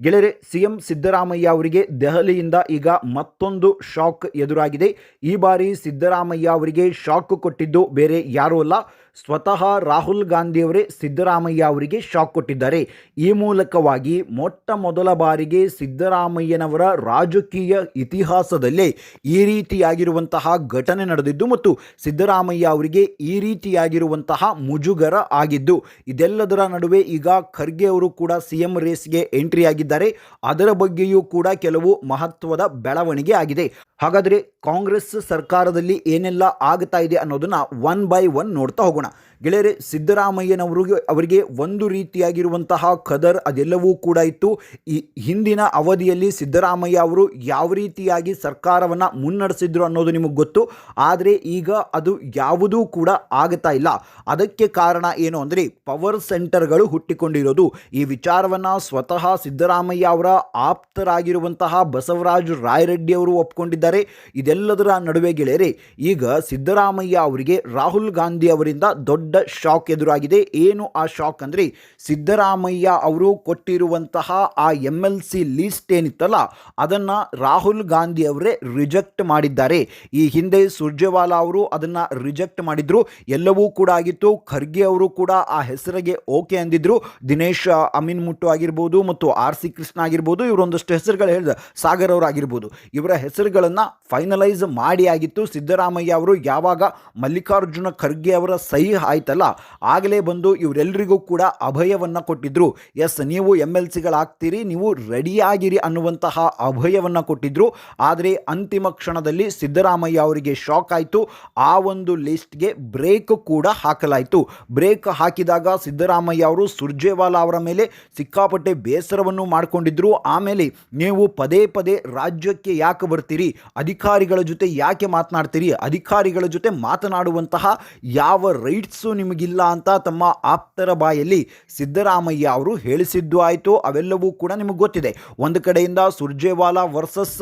ಗೆಳೆಯರೆ, ಸಿಎಂ ಸಿದ್ದರಾಮಯ್ಯ ಅವರಿಗೆ ದೆಹಲಿಯಿಂದ ಈಗ ಮತ್ತೊಂದು ಶಾಕ್ ಎದುರಾಗಿದೆ. ಈ ಬಾರಿ ಸಿದ್ದರಾಮಯ್ಯ ಅವರಿಗೆ ಶಾಕ್ ಕೊಟ್ಟಿದ್ದು ಬೇರೆ ಯಾರೂ ಅಲ್ಲ. ಸ್ವತಃ ರಾಹುಲ್ ಗಾಂಧಿಯವರೇ ಸಿದ್ದರಾಮಯ್ಯ ಅವರಿಗೆ ಶಾಕ್ ಕೊಟ್ಟಿದ್ದಾರೆ. ಈ ಮೂಲಕವಾಗಿ ಮೊಟ್ಟ ಮೊದಲ ಬಾರಿಗೆ ಸಿದ್ದರಾಮಯ್ಯನವರ ರಾಜಕೀಯ ಇತಿಹಾಸದಲ್ಲೇ ಈ ರೀತಿಯಾಗಿರುವಂತಹ ಘಟನೆ ನಡೆದಿದ್ದು ಮತ್ತು ಸಿದ್ದರಾಮಯ್ಯ ಅವರಿಗೆ ಈ ರೀತಿಯಾಗಿರುವಂತಹ ಮುಜುಗರ ಆಗಿದ್ದು, ಇದೆಲ್ಲದರ ನಡುವೆ ಈಗ ಖರ್ಗೆ ಅವರು ಕೂಡ ಸಿಎಂ ರೇಸ್ಗೆ ಎಂಟ್ರಿ ಆಗಿದ್ದಾರೆ. ಅದರ ಬಗ್ಗೆಯೂ ಕೂಡ ಕೆಲವು ಮಹತ್ವದ ಬೆಳವಣಿಗೆ ಆಗಿದೆ. ಹಾಗಾದರೆ ಕಾಂಗ್ರೆಸ್ ಸರ್ಕಾರದಲ್ಲಿ ಏನೆಲ್ಲ ಆಗ್ತಾ ಇದೆ ಅನ್ನೋದನ್ನು ಒನ್ ಬೈ ಒನ್ ನೋಡ್ತಾ ಹೋಗೋಣ. ಗೆಳೆಯರೆ, ಸಿದ್ದರಾಮಯ್ಯನವರಿಗೆ, ಅವರಿಗೆ ಒಂದು ರೀತಿಯಾಗಿರುವಂತಹ ಖದರ್ ಅದೆಲ್ಲವೂ ಕೂಡ ಇತ್ತು. ಈ ಹಿಂದಿನ ಅವಧಿಯಲ್ಲಿ ಸಿದ್ದರಾಮಯ್ಯ ಅವರು ಯಾವ ರೀತಿಯಾಗಿ ಸರ್ಕಾರವನ್ನು ಮುನ್ನಡೆಸಿದ್ರು ಅನ್ನೋದು ನಿಮಗೆ ಗೊತ್ತು. ಆದರೆ ಈಗ ಅದು ಯಾವುದೂ ಕೂಡ ಆಗ್ತಾ ಇಲ್ಲ. ಅದಕ್ಕೆ ಕಾರಣ ಏನು ಅಂದರೆ ಪವರ್ ಸೆಂಟರ್ಗಳು ಹುಟ್ಟಿಕೊಂಡಿರೋದು. ಈ ವಿಚಾರವನ್ನು ಸ್ವತಃ ಸಿದ್ದರಾಮಯ್ಯ ಅವರ ಆಪ್ತರಾಗಿರುವಂತಹ ಬಸವರಾಜ ರಾಯರೆಡ್ಡಿ ಅವರು ಒಪ್ಕೊಂಡಿದ್ದಾರೆ. ಇದೆಲ್ಲದರ ನಡುವೆ ಗೆಳೆಯರೆ, ಈಗ ಸಿದ್ದರಾಮಯ್ಯ ಅವರಿಗೆ ರಾಹುಲ್ ಗಾಂಧಿ ಅವರಿಂದ ದೊಡ್ಡ ಶಾಕ್ ಎದುರಾಗಿದೆ. ಏನು ಆ ಶಾಕ್ ಅಂದರೆ, ಸಿದ್ದರಾಮಯ್ಯ ಅವರು ಕೊಟ್ಟಿರುವಂತಹ ಆ ಎಂ ಎಲ್ ಸಿ ಲೀಸ್ಟ್ ಏನಿತ್ತಲ್ಲ, ಅದನ್ನು ರಾಹುಲ್ ಗಾಂಧಿ ಅವರೇ ರಿಜೆಕ್ಟ್ ಮಾಡಿದ್ದಾರೆ. ಈ ಹಿಂದೆ ಸುರ್ಜೇವಾಲಾ ಅವರು ಅದನ್ನು ರಿಜೆಕ್ಟ್ ಮಾಡಿದ್ರು. ಎಲ್ಲವೂ ಕೂಡ ಆಗಿತ್ತು. ಖರ್ಗೆ ಅವರು ಕೂಡ ಆ ಹೆಸರಿಗೆ ಓಕೆ ಅಂದಿದ್ರು. ದಿನೇಶ್, ಅಮೀನ್ ಮುಟ್ಟು ಆಗಿರ್ಬೋದು ಮತ್ತು ಆರ್ ಸಿ ಕೃಷ್ಣ ಆಗಿರ್ಬೋದು, ಇವರೊಂದಷ್ಟು ಹೆಸರುಗಳು ಹೇಳಿದ ಸಾಗರ್ ಅವರು ಆಗಿರ್ಬೋದು. ಇವರ ಹೆಸರುಗಳನ್ನು ಫೈನಲೈಸ್ ಮಾಡಿ ಆಗಿತ್ತು. ಸಿದ್ದರಾಮಯ್ಯ ಅವರು ಯಾವಾಗ ಮಲ್ಲಿಕಾರ್ಜುನ ಖರ್ಗೆ ಅವರ ಸಹಿ ಆಯ್ತಲ್ಲ, ಆಗಲೇ ಬಂದು ಇವರೆಲ್ಲರಿಗೂ ಕೂಡ ಅಭಯವನ್ನು ಕೊಟ್ಟಿದ್ದರು ಎಸ್, ನೀವು ಎಂ ಎಲ್ ಸಿಗಳಾಗ್ತೀರಿ ನೀವು ರೆಡಿಯಾಗಿರಿ ಅನ್ನುವಂತಹ ಅಭಯವನ್ನು ಕೊಟ್ಟಿದ್ದರು ಆದರೆ ಅಂತಿಮ ಕ್ಷಣದಲ್ಲಿ ಸಿದ್ದರಾಮಯ್ಯ ಅವರಿಗೆ ಶಾಕ್ ಆಯಿತು. ಆ ಒಂದು ಲಿಸ್ಟ್ಗೆ ಬ್ರೇಕ್ ಕೂಡ ಹಾಕಲಾಯಿತು. ಬ್ರೇಕ್ ಹಾಕಿದಾಗ ಸಿದ್ದರಾಮಯ್ಯ ಅವರು ಸುರ್ಜೇವಾಲಾ ಅವರ ಮೇಲೆ ಸಿಕ್ಕಾಪಟ್ಟೆ ಬೇಸರವನ್ನು ಮಾಡಿಕೊಂಡಿದ್ದರು ಆಮೇಲೆ ನೀವು ಪದೇ ಪದೇ ರಾಜ್ಯಕ್ಕೆ ಯಾಕೆ ಬರ್ತೀರಿ? ಅಧಿಕಾರಿಗಳ ಜೊತೆ ಯಾಕೆ ಮಾತನಾಡ್ತೀರಿ? ಅಧಿಕಾರಿಗಳ ಜೊತೆ ಮಾತನಾಡುವಂತಹ ಯಾವ ರೈಟ್ಸು ನಿಮಗಿಲ್ಲ ಅಂತ ತಮ್ಮ ಆಪ್ತರ ಬಾಯಲ್ಲಿ ಸಿದ್ದರಾಮಯ್ಯ ಅವರು ಹೇಳಿಸಿದ್ದು ಆಯಿತು. ಅವೆಲ್ಲವೂ ಕೂಡ ನಿಮಗೆ ಗೊತ್ತಿದೆ. ಒಂದು ಕಡೆಯಿಂದ ಸುರ್ಜೇವಾಲಾ ವರ್ಸಸ್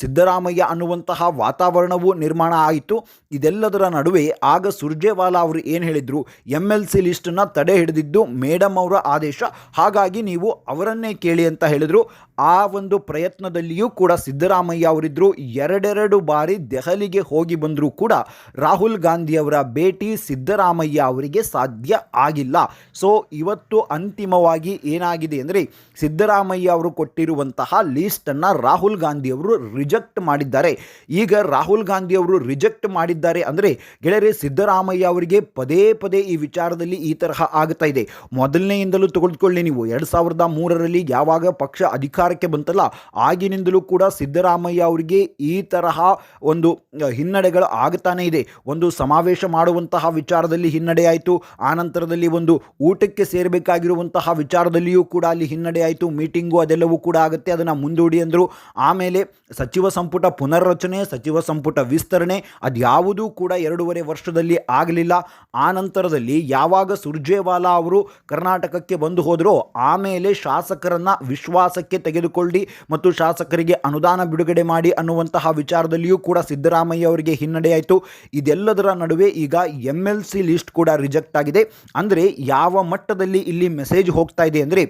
ಸಿದ್ದರಾಮಯ್ಯ ಅನ್ನುವಂತಹ ವಾತಾವರಣವು ನಿರ್ಮಾಣ ಆಯಿತು. ಇದೆಲ್ಲದರ ನಡುವೆ ಆಗ ಸುರ್ಜೇವಾಲಾ ಅವರು ಏನು ಹೇಳಿದರು? ಎಂ ಎಲ್ ಸಿ ಲಿಸ್ಟನ್ನು ತಡೆ ಹಿಡಿದಿದ್ದು ಮೇಡಮ್ ಅವರ ಆದೇಶ. ಹಾಗಾಗಿ ನೀವು ಅವರನ್ನೇ ಕೇಳಿ ಅಂತ ಹೇಳಿದರು. ಆ ಒಂದು ಪ್ರಯತ್ನದಲ್ಲಿಯೂ ಕೂಡ ಸಿದ್ದರಾಮಯ್ಯ ಅವರಿದ್ದರು ಎರಡೆರಡು ಬಾರಿ ದೆಹಲಿಗೆ ಹೋಗಿ ಬಂದರೂ ಕೂಡ ರಾಹುಲ್ ಗಾಂಧಿಯವರ ಭೇಟಿ ಸಿದ್ದರಾಮಯ್ಯ ಅವರಿಗೆ ಸಾಧ್ಯ ಆಗಿಲ್ಲ. ಸೊ, ಇವತ್ತು ಅಂತಿಮವಾಗಿ ಏನಾಗಿದೆ ಅಂದರೆ ಸಿದ್ದರಾಮಯ್ಯ ಅವರು ಕೊಟ್ಟಿರುವಂತಹ ಲೀಸ್ಟನ್ನು ರಾಹುಲ್ ಗಾಂಧಿಯವರು ರಿಜೆಕ್ಟ್ ಮಾಡಿದ್ದಾರೆ. ಈಗ ರಾಹುಲ್ ಗಾಂಧಿ ಅವರು ರಿಜೆಕ್ಟ್ ಮಾಡಿದ್ದಾರೆ ಅಂದರೆ ಗೆಳೆಯರೆ, ಸಿದ್ದರಾಮಯ್ಯ ಅವರಿಗೆ ಪದೇ ಪದೇ ಈ ವಿಚಾರದಲ್ಲಿ ಈ ತರಹ ಆಗ್ತಾ ಇದೆ. ಮೊದಲನೆಯಿಂದಲೂ ತೆಗೆದುಕೊಳ್ಳಿ ನೀವು, ಎರಡು ಸಾವಿರದ ಮೂರರಲ್ಲಿ ಯಾವಾಗ ಪಕ್ಷ ಅಧಿಕಾರಕ್ಕೆ ಬಂತಲ್ಲ, ಆಗಿನಿಂದಲೂ ಕೂಡ ಸಿದ್ದರಾಮಯ್ಯ ಅವರಿಗೆ ಈ ತರಹ ಒಂದು ಹಿನ್ನಡೆಗಳು ಆಗ್ತಾನೆ ಇದೆ. ಒಂದು ಸಮಾವೇಶ ಮಾಡುವಂತಹ ವಿಚಾರದಲ್ಲಿ ಹಿನ್ನಡೆ ಆಯಿತು. ಆನಂತರದಲ್ಲಿ ಒಂದು ಊಟಕ್ಕೆ ಸೇರಬೇಕಾಗಿರುವಂತಹ ವಿಚಾರದಲ್ಲಿಯೂ ಕೂಡ ಅಲ್ಲಿ ಹಿನ್ನಡೆ ಆಯಿತು. ಮೀಟಿಂಗು ಅದೆಲ್ಲವೂ ಕೂಡ ಆಗುತ್ತೆ. ಅದನ್ನು ಮುಂದೂಡಿ ಅಂದರು. ಆಮೇಲೆ ಸಚಿವ ಸಂಪುಟ ಪುನರ್ರಚನೆ, ಸಚಿವ ಸಂಪುಟ ವಿಸ್ತರಣೆ ಅದ್ಯಾವುದೂ ಕೂಡ ಎರಡೂವರೆ ವರ್ಷದಲ್ಲಿ ಆಗಲಿಲ್ಲ. ಆನಂತರದಲ್ಲಿ ಯಾವಾಗ ಸುರ್ಜೇವಾಲಾ ಅವರು ಕರ್ನಾಟಕಕ್ಕೆ ಬಂದು ಹೋದರೋ, ಆಮೇಲೆ ಶಾಸಕರನ್ನು ವಿಶ್ವಾಸಕ್ಕೆ ತೆಗೆದುಕೊಳ್ಳಿ ಮತ್ತು ಶಾಸಕರಿಗೆ ಅನುದಾನ ಬಿಡುಗಡೆ ಮಾಡಿ ಅನ್ನುವಂತಹ ವಿಚಾರದಲ್ಲಿಯೂ ಕೂಡ ಸಿದ್ದರಾಮಯ್ಯ ಅವರಿಗೆ ಹಿನ್ನಡೆಯಾಯಿತು. ಇದೆಲ್ಲದರ ನಡುವೆ ಈಗ ಎಂ ಎಲ್ ಸಿ ಲಿಸ್ಟ್ ಕೂಡ ರಿಜೆಕ್ಟ್ ಆಗಿದೆ. ಅಂದರೆ ಯಾವ ಮಟ್ಟದಲ್ಲಿ ಇಲ್ಲಿ ಮೆಸೇಜ್ ಹೋಗ್ತಾ ಇದೆ ಅಂದರೆ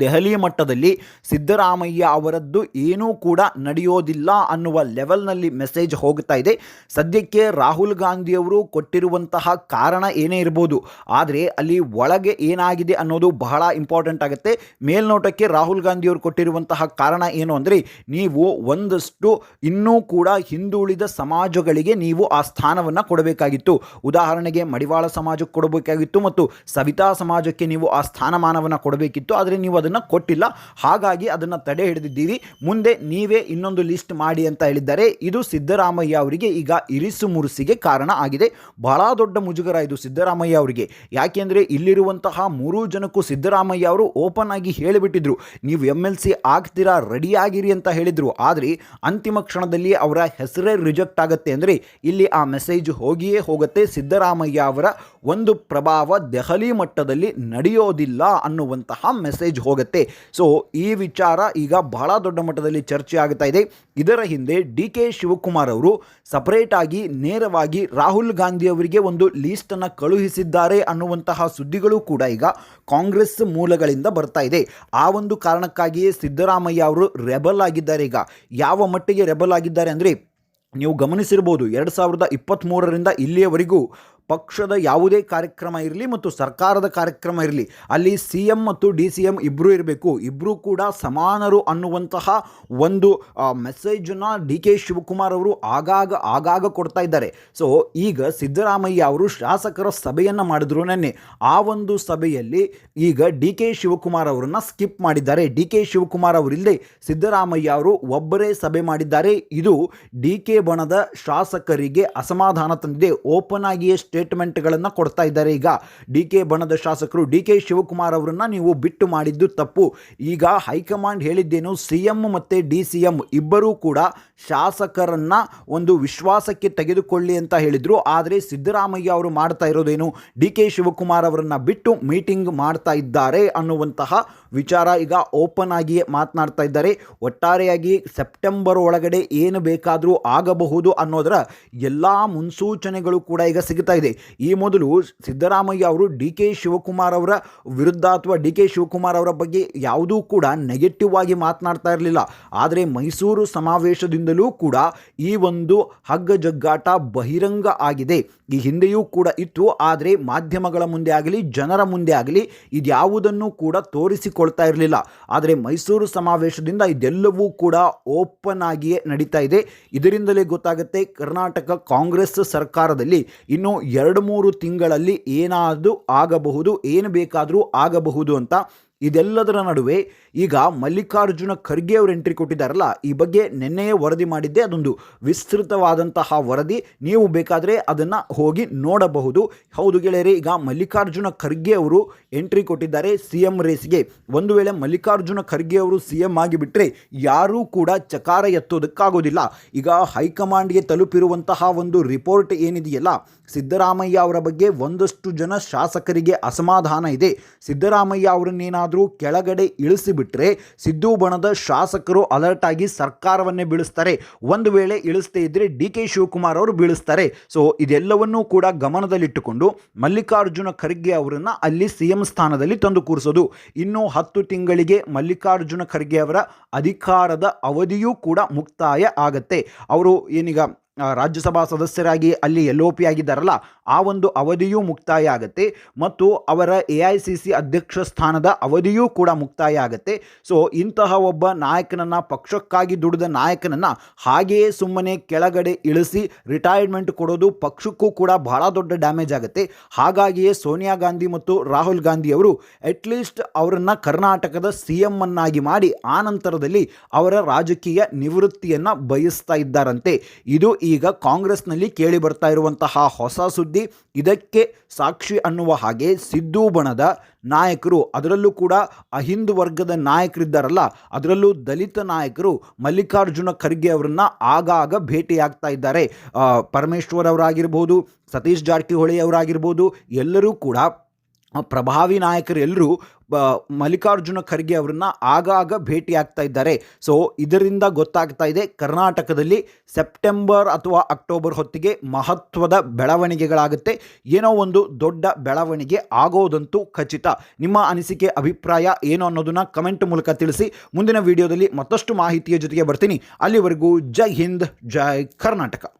ದೆಹಲಿ ಮಟ್ಟದಲ್ಲಿ ಸಿದ್ದರಾಮಯ್ಯ ಅವರದ್ದು ಏನೂ ಕೂಡ ನಡೆಯೋದಿಲ್ಲ ಅನ್ನುವ ಲೆವೆಲ್ನಲ್ಲಿ ಮೆಸೇಜ್ ಹೋಗ್ತಾ ಇದೆ. ಸದ್ಯಕ್ಕೆ ರಾಹುಲ್ ಗಾಂಧಿಯವರು ಕೊಟ್ಟಿರುವಂತಹ ಕಾರಣ ಏನೇ ಇರ್ಬೋದು, ಆದರೆ ಅಲ್ಲಿ ಒಳಗೆ ಏನಾಗಿದೆ ಅನ್ನೋದು ಬಹಳ ಇಂಪಾರ್ಟೆಂಟ್ ಆಗುತ್ತೆ. ಮೇಲ್ನೋಟಕ್ಕೆ ರಾಹುಲ್ ಗಾಂಧಿಯವರು ಕೊಟ್ಟಿರುವಂತಹ ಕಾರಣ ಏನು ಅಂದರೆ, ನೀವು ಒಂದಷ್ಟು ಇನ್ನೂ ಕೂಡ ಹಿಂದುಳಿದ ಸಮಾಜಗಳಿಗೆ ನೀವು ಆ ಸ್ಥಾನವನ್ನು ಕೊಡಬೇಕಾಗಿತ್ತು. ಉದಾಹರಣೆಗೆ ಮಡಿವಾಳ ಸಮಾಜಕ್ಕೆ ಕೊಡಬೇಕಾಗಿತ್ತು ಮತ್ತು ಸವಿತಾ ಸಮಾಜಕ್ಕೆ ನೀವು ಆ ಸ್ಥಾನಮಾನವನ್ನು ಕೊಡಬೇಕಿತ್ತು. ಆದರೆ ನೀವು ಅದನ್ನು ಕೊಟ್ಟಿಲ್ಲ. ಹಾಗಾಗಿ ಅದನ್ನು ತಡೆ ಹಿಡಿದಿದ್ದೀವಿ. ಮುಂದೆ ನೀವೇ ಇನ್ನೊಂದು ಲಿಸ್ಟ್ ಮಾಡಿ ಅಂತ ಹೇಳಿದ್ದಾರೆ. ಇದು ಸಿದ್ದರಾಮಯ್ಯ ಅವರಿಗೆ ಈಗ ಇರಿಸು ಮುರುಸಿಗೆ ಕಾರಣ ಆಗಿದೆ. ಬಹಳ ದೊಡ್ಡ ಮುಜುಗರ ಇದು ಸಿದ್ದರಾಮಯ್ಯ ಅವರಿಗೆ. ಯಾಕೆಂದರೆ ಇಲ್ಲಿರುವಂತಹ ಮೂರೂ ಜನಕ್ಕೂ ಸಿದ್ದರಾಮಯ್ಯ ಅವರು ಓಪನ್ ಆಗಿ ಹೇಳಿಬಿಟ್ಟಿದ್ರು. ನೀವು ಎಂ ಎಲ್ ಸಿ ಆಗ್ತೀರಾ ರೆಡಿಯಾಗಿರಿ ಅಂತ ಹೇಳಿದರು. ಆದರೆ ಅಂತಿಮ ಕ್ಷಣದಲ್ಲಿ ಅವರ ಹೆಸರೇ ರಿಜೆಕ್ಟ್ ಆಗುತ್ತೆ ಅಂದರೆ ಇಲ್ಲಿ ಆ ಮೆಸೇಜ್ ಹೋಗಿಯೇ ಹೋಗುತ್ತೆ ಸಿದ್ದರಾಮಯ್ಯ ಅವರ ಒಂದು ಪ್ರಭಾವ ದೆಹಲಿ ಮಟ್ಟದಲ್ಲಿ ನಡೆಯೋದಿಲ್ಲ ಅನ್ನುವಂತಹ ಮೆಸೇಜ್ ಹೋಗುತ್ತೆ. ಸೊ ಈ ವಿಚಾರ ಈಗ ಬಹಳ ದೊಡ್ಡ ಮಟ್ಟದಲ್ಲಿ ಚರ್ಚೆ ಆಗ್ತಾ ಇದೆ. ಇದರ ಹಿಂದೆ ಡಿ ಕೆ ಶಿವಕುಮಾರ್ ಅವರು ಸಪರೇಟ್ ಆಗಿ ನೇರವಾಗಿ ರಾಹುಲ್ ಗಾಂಧಿ ಅವರಿಗೆ ಒಂದು ಲೀಸ್ಟನ್ನು ಕಳುಹಿಸಿದ್ದಾರೆ ಅನ್ನುವಂತಹ ಸುದ್ದಿಗಳು ಕೂಡ ಈಗ ಕಾಂಗ್ರೆಸ್ ಮೂಲಗಳಿಂದ ಬರ್ತಾ ಇದೆ. ಆ ಒಂದು ಕಾರಣಕ್ಕಾಗಿಯೇ ಸಿದ್ದರಾಮಯ್ಯ ಅವರು ರೆಬಲ್ ಆಗಿದ್ದಾರೆ ಈಗ. ಯಾವ ಮಟ್ಟಿಗೆ ರೆಬಲ್ ಆಗಿದ್ದಾರೆ ಅಂದರೆ, ನೀವು ಗಮನಿಸಿರ್ಬೋದು, ಎರಡು ಸಾವಿರದ ಇಪ್ಪತ್ತ್ಮೂರರಿಂದ ಇಲ್ಲಿಯವರೆಗೂ ಪಕ್ಷದ ಯಾವುದೇ ಕಾರ್ಯಕ್ರಮ ಇರಲಿ ಮತ್ತು ಸರ್ಕಾರದ ಕಾರ್ಯಕ್ರಮ ಇರಲಿ, ಅಲ್ಲಿ ಸಿ ಎಂ ಮತ್ತು ಡಿ ಸಿ ಎಂ ಇಬ್ಬರೂ ಇರಬೇಕು. ಇಬ್ಬರೂ ಕೂಡ ಸಮಾನರು ಅನ್ನುವಂತಹ ಒಂದು ಮೆಸೇಜನ್ನು ಡಿ ಕೆ ಶಿವಕುಮಾರ್ ಅವರು ಆಗಾಗ ಆಗಾಗ ಕೊಡ್ತಾ ಇದ್ದಾರೆ. ಸೊ ಈಗ ಸಿದ್ದರಾಮಯ್ಯ ಅವರು ಶಾಸಕರ ಸಭೆಯನ್ನು ಮಾಡಿದ್ರು ನೆನ್ನೆ. ಆ ಒಂದು ಸಭೆಯಲ್ಲಿ ಈಗ ಡಿ ಕೆ ಶಿವಕುಮಾರ್ ಅವರನ್ನು ಸ್ಕಿಪ್ ಮಾಡಿದ್ದಾರೆ. ಡಿ ಕೆ ಶಿವಕುಮಾರ್ ಅವರಿಲ್ಲದೆ ಸಿದ್ದರಾಮಯ್ಯ ಅವರು ಒಬ್ಬರೇ ಸಭೆ ಮಾಡಿದ್ದಾರೆ. ಇದು ಡಿ ಕೆ ಬಣದ ಶಾಸಕರಿಗೆ ಅಸಮಾಧಾನ ತಂದಿದೆ. ಓಪನ್ ಆಗಿಯೇ ಸ್ಟೇಟ್ಮೆಂಟ್ಗಳನ್ನು ಕೊಡ್ತಾ ಇದ್ದಾರೆ. ಈಗ ಡಿ ಕೆ ಬಣದ ಶಾಸಕರು ಡಿ ಕೆ ಶಿವಕುಮಾರ್ ಅವರನ್ನು ನೀವು ಬಿಟ್ಟು ಮಾಡಿದ್ದು ತಪ್ಪು. ಈಗ ಹೈಕಮಾಂಡ್ ಹೇಳಿದ್ದೇನು ಸಿ ಎಂ ಮತ್ತು ಡಿ ಸಿ ಎಂ ಇಬ್ಬರೂ ಕೂಡ ಶಾಸಕರನ್ನು ಒಂದು ವಿಶ್ವಾಸಕ್ಕೆ ತೆಗೆದುಕೊಳ್ಳಿ ಅಂತ ಹೇಳಿದರು. ಆದರೆ ಸಿದ್ದರಾಮಯ್ಯ ಅವರು ಮಾಡ್ತಾ ಇರೋದೇನು? ಡಿ ಕೆ ಶಿವಕುಮಾರ್ ಅವರನ್ನು ಬಿಟ್ಟು ಮೀಟಿಂಗ್ ಮಾಡ್ತಾ ಇದ್ದಾರೆ ಅನ್ನುವಂತಹ ವಿಚಾರ ಈಗ ಓಪನ್ ಆಗಿಯೇ ಮಾತನಾಡ್ತಾ ಇದ್ದಾರೆ. ಒಟ್ಟಾರೆಯಾಗಿ ಸೆಪ್ಟೆಂಬರ್ ಒಳಗಡೆ ಏನು ಬೇಕಾದರೂ ಆಗಬಹುದು ಅನ್ನೋದರ ಎಲ್ಲ ಮುನ್ಸೂಚನೆಗಳು ಕೂಡ ಈಗ ಸಿಗ್ತಾ ಇದೆ. ಈ ಮೊದಲು ಸಿದ್ದರಾಮಯ್ಯ ಅವರು ಡಿ ಕೆ ಶಿವಕುಮಾರ್ ಅವರ ವಿರುದ್ಧ ಅಥವಾ ಡಿ ಕೆ ಶಿವಕುಮಾರ್ ಅವರ ಬಗ್ಗೆ ಯಾವುದೂ ಕೂಡ ನೆಗೆಟಿವ್ ಆಗಿ ಮಾತನಾಡ್ತಾ ಇರಲಿಲ್ಲ. ಆದರೆ ಮೈಸೂರು ಸಮಾವೇಶದಿಂದಲೂ ಕೂಡ ಈ ಒಂದು ಹಗ್ಗ ಜಗ್ಗಾಟ ಬಹಿರಂಗ ಆಗಿದೆ. ಈ ಹಿಂದೆಯೂ ಕೂಡ ಇತ್ತು. ಆದರೆ ಮಾಧ್ಯಮಗಳ ಮುಂದೆ ಆಗಲಿ, ಜನರ ಮುಂದೆ ಆಗಲಿ ಇದ್ಯಾವುದನ್ನು ಕೂಡ ತೋರಿಸಿಕೊಳ್ತಾ ಇರಲಿಲ್ಲ. ಆದರೆ ಮೈಸೂರು ಸಮಾವೇಶದಿಂದ ಇದೆಲ್ಲವೂ ಕೂಡ ಓಪನ್ ಆಗಿಯೇ ನಡೀತಾ ಇದೆ. ಇದರಿಂದಲೇ ಗೊತ್ತಾಗುತ್ತೆ, ಕರ್ನಾಟಕ ಕಾಂಗ್ರೆಸ್ ಸರ್ಕಾರದಲ್ಲಿ ಇನ್ನು ಎರಡು ಮೂರು ತಿಂಗಳಲ್ಲಿ ಏನಾದರೂ ಆಗಬಹುದು ಏನು ಬೇಕಾದರೂ ಆಗಬಹುದು ಅಂತ ಇದೆಲ್ಲದರ ನಡುವೆ ಈಗ ಮಲ್ಲಿಕಾರ್ಜುನ ಖರ್ಗೆ ಅವರು ಎಂಟ್ರಿ ಕೊಟ್ಟಿದ್ದಾರಲ್ಲ, ಈ ಬಗ್ಗೆ ನಿನ್ನೆಯೇ ವರದಿ ಮಾಡಿದ್ದೆ. ಅದೊಂದು ವಿಸ್ತೃತವಾದಂತಹ ವರದಿ. ನೀವು ಬೇಕಾದರೆ ಅದನ್ನು ಹೋಗಿ ನೋಡಬಹುದು. ಹೌದು ಗೆಳೆಯರೆ, ಈಗ ಮಲ್ಲಿಕಾರ್ಜುನ ಖರ್ಗೆ ಅವರು ಎಂಟ್ರಿ ಕೊಟ್ಟಿದ್ದಾರೆ ಸಿ ಎಂ ರೇಸ್ಗೆ ಒಂದು ವೇಳೆ ಮಲ್ಲಿಕಾರ್ಜುನ ಖರ್ಗೆ ಅವರು ಸಿ ಎಂ ಆಗಿಬಿಟ್ರೆ ಯಾರೂ ಕೂಡ ಚಕಾರ ಎತ್ತೋದಕ್ಕಾಗೋದಿಲ್ಲ. ಈಗ ಹೈಕಮಾಂಡ್ಗೆ ತಲುಪಿರುವಂತಹ ಒಂದು ರಿಪೋರ್ಟ್ ಏನಿದೆಯಲ್ಲ, ಸಿದ್ದರಾಮಯ್ಯ ಅವರ ಬಗ್ಗೆ ಒಂದಷ್ಟು ಜನ ಶಾಸಕರಿಗೆ ಅಸಮಾಧಾನ ಇದೆ. ಸಿದ್ದರಾಮಯ್ಯ ಅವರನ್ನೇನಾದರೂ ಕೆಳಗಡೆ ಇಳಿಸಿಬಿಟ್ರೆ ಸಿದ್ದು ಬಣದ ಶಾಸಕರು ಅಲರ್ಟ್ ಆಗಿ ಸರ್ಕಾರವನ್ನೇ ಬೀಳಿಸ್ತಾರೆ. ಒಂದು ವೇಳೆ ಇಳಿಸದೇ ಇದ್ದರೆ ಡಿ ಕೆ ಶಿವಕುಮಾರ್ ಅವರು ಬೀಳಿಸ್ತಾರೆ. ಸೊ ಇದೆಲ್ಲವನ್ನೂ ಕೂಡ ಗಮನದಲ್ಲಿಟ್ಟುಕೊಂಡು ಮಲ್ಲಿಕಾರ್ಜುನ ಖರ್ಗೆ ಅವರನ್ನು ಅಲ್ಲಿ ಸಿ ಎಂ ಸ್ಥಾನದಲ್ಲಿ ತಂದು ಕೂರಿಸೋದು. ಇನ್ನು ಹತ್ತು ತಿಂಗಳಿಗೆ ಮಲ್ಲಿಕಾರ್ಜುನ ಖರ್ಗೆ ಅವರ ಅಧಿಕಾರದ ಅವಧಿಯೂ ಕೂಡ ಮುಕ್ತಾಯ ಆಗತ್ತೆ. ಅವರು ಏನೀಗ ರಾಜ್ಯಸಭಾ ಸದಸ್ಯರಾಗಿ ಅಲ್ಲಿ ಎಲ್ ಒ ಪಿ ಆಗಿದ್ದಾರಲ್ಲ, ಆ ಒಂದು ಅವಧಿಯೂ ಮುಕ್ತಾಯ ಆಗುತ್ತೆ. ಮತ್ತು ಅವರ ಎ ಐ ಸಿ ಸಿ ಅಧ್ಯಕ್ಷ ಸ್ಥಾನದ ಅವಧಿಯೂ ಕೂಡ ಮುಕ್ತಾಯ ಆಗುತ್ತೆ. ಸೊ ಇಂತಹ ಒಬ್ಬ ನಾಯಕನನ್ನು, ಪಕ್ಷಕ್ಕಾಗಿ ದುಡಿದ ನಾಯಕನನ್ನು ಹಾಗೆಯೇ ಸುಮ್ಮನೆ ಕೆಳಗಡೆ ಇಳಿಸಿ ರಿಟೈರ್ಮೆಂಟ್ ಕೊಡೋದು ಪಕ್ಷಕ್ಕೂ ಕೂಡ ಬಹಳ ದೊಡ್ಡ ಡ್ಯಾಮೇಜ್ ಆಗುತ್ತೆ. ಹಾಗಾಗಿಯೇ ಸೋನಿಯಾ ಗಾಂಧಿ ಮತ್ತು ರಾಹುಲ್ ಗಾಂಧಿ ಅವರು ಅಟ್ಲೀಸ್ಟ್ ಅವರನ್ನು ಕರ್ನಾಟಕದ ಸಿ ಎಂ ಮಾಡಿ, ಆ ನಂತರದಲ್ಲಿ ಅವರ ರಾಜಕೀಯ ನಿವೃತ್ತಿಯನ್ನು ಬಯಸ್ತಾ ಇದ್ದಾರಂತೆ. ಇದು ಈಗ ಕಾಂಗ್ರೆಸ್ನಲ್ಲಿ ಕೇಳಿ ಬರ್ತಾ ಇರುವಂತಹ ಹೊಸ ಸುದ್ದಿ ಇದಕ್ಕೆ ಸಾಕ್ಷಿ ಅನ್ನುವ ಹಾಗೆ ಸಿದ್ದು ಬಣದ ನಾಯಕರು, ಅದರಲ್ಲೂ ಕೂಡ ಅಹಿಂದ್ ವರ್ಗದ ನಾಯಕರಿದ್ದಾರಲ್ಲ, ಅದರಲ್ಲೂ ದಲಿತ ನಾಯಕರು ಮಲ್ಲಿಕಾರ್ಜುನ ಖರ್ಗೆ ಅವರನ್ನು ಆಗಾಗ ಭೇಟಿಯಾಗ್ತಾ ಇದ್ದಾರೆ. ಪರಮೇಶ್ವರ್ ಅವರಾಗಿರ್ಬೋದು, ಸತೀಶ್ ಜಾರಕಿಹೊಳಿ ಅವರಾಗಿರ್ಬೋದು, ಎಲ್ಲರೂ ಕೂಡ ಪ್ರಭಾವಿ ನಾಯಕರು ಎಲ್ಲರೂ ಮಲ್ಲಿಕಾರ್ಜುನ ಖರ್ಗೆ ಅವರನ್ನ ಆಗಾಗ ಭೇಟಿಯಾಗ್ತಾ ಇದ್ದಾರೆ. ಸೊ, ಇದರಿಂದ ಗೊತ್ತಾಗ್ತಾ ಇದೆ, ಕರ್ನಾಟಕದಲ್ಲಿ ಸೆಪ್ಟೆಂಬರ್ ಅಥವಾ ಅಕ್ಟೋಬರ್ ಹೊತ್ತಿಗೆ ಮಹತ್ವದ ಬೆಳವಣಿಗೆಗಳಾಗುತ್ತೆ. ಏನೋ ಒಂದು ದೊಡ್ಡ ಬೆಳವಣಿಗೆ ಆಗೋದಂತೂ ಖಚಿತ. ನಿಮ್ಮ ಅನಿಸಿಕೆ, ಅಭಿಪ್ರಾಯ ಏನು ಅನ್ನೋದನ್ನು ಕಮೆಂಟ್ ಮೂಲಕ ತಿಳಿಸಿ. ಮುಂದಿನ ವಿಡಿಯೋದಲ್ಲಿ ಮತ್ತಷ್ಟು ಮಾಹಿತಿಯ ಜೊತೆಗೆ ಬರ್ತೀನಿ. ಅಲ್ಲಿವರೆಗೂ ಜೈ ಹಿಂದ್, ಜೈ ಕರ್ನಾಟಕ.